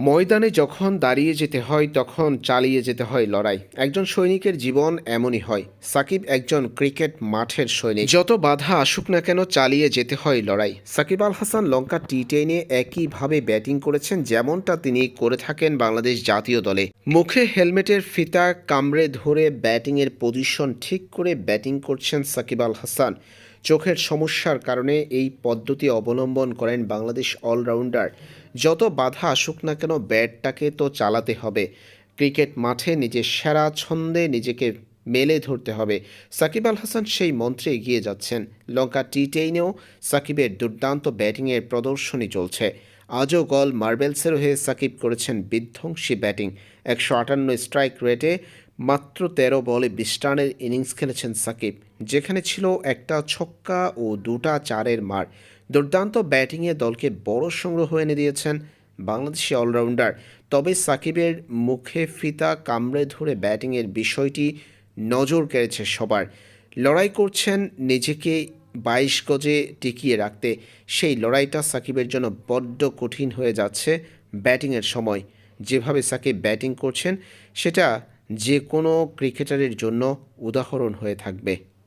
ময়দানে যখন দাঁড়িয়ে যেতে হয়, তখন চালিয়ে যেতে হয় লড়াই। একজন সৈনিকের জীবন এমনই হয়। সাকিব একজন ক্রিকেট মাঠের সৈনিক। যত বাধা আসুক না কেন চালিয়ে যেতে হয় লড়াই। সাকিব আল হাসান লঙ্কা টি টেনে একইভাবে ব্যাটিং করেছেন যেমনটা তিনি করে থাকেন বাংলাদেশ জাতীয় দলে। মুখে হেলমেটের ফিতা, কামড়ে ধরে ব্যাটিংয়ের পজিশন ঠিক করে ব্যাটিং করছেন সাকিব আল হাসান। চোখের সমস্যার কারণে এই পদ্ধতি অবলম্বন করেন বাংলাদেশ অলরাউন্ডার। যত বাধা আসুক না কেন, ব্যাটটাকে তো চালাতে হবে। ক্রিকেট মাঠে নিজের সেরা ছন্দে নিজেকে মেলে ধরতে হবে। সাকিব আল হাসান সেই মন্ত্রে এগিয়ে যাচ্ছেন। লঙ্কা টি টেইনেও সাকিবের দুর্দান্ত ব্যাটিংয়ের প্রদর্শনী চলছে। আজও গল মার্বেলসের হয়ে সাকিব করেছেন বিধ্বংসী ব্যাটিং। একশো আটান্ন স্ট্রাইক রেটে মাত্র তেরো বলে বিশ রানের ইনিংস খেলেছেন সাকিব, যেখানে ছিল একটা ছক্কা ও দুটা চারের মার। দুর্দান্ত ব্যাটিংয়ে দলকে বড় সংগ্রহ এনে দিয়েছেন বাংলাদেশি অলরাউন্ডার। তবে সাকিবের মুখে ফিতা কামড়ে ধরে ব্যাটিংয়ের বিষয়টি নজর কেড়েছে সবার। লড়াই করছেন নিজেকে বাইশ গজে টিকিয়ে রাখতে। সেই লড়াইটা সাকিবের জন্য বড্ড কঠিন হয়ে যাচ্ছে ব্যাটিংয়ের সময়। যেভাবে সাকিব ব্যাটিং করছেন, সেটা যে কোনো ক্রিকেটারের জন্য উদাহরণ হয়ে থাকবে।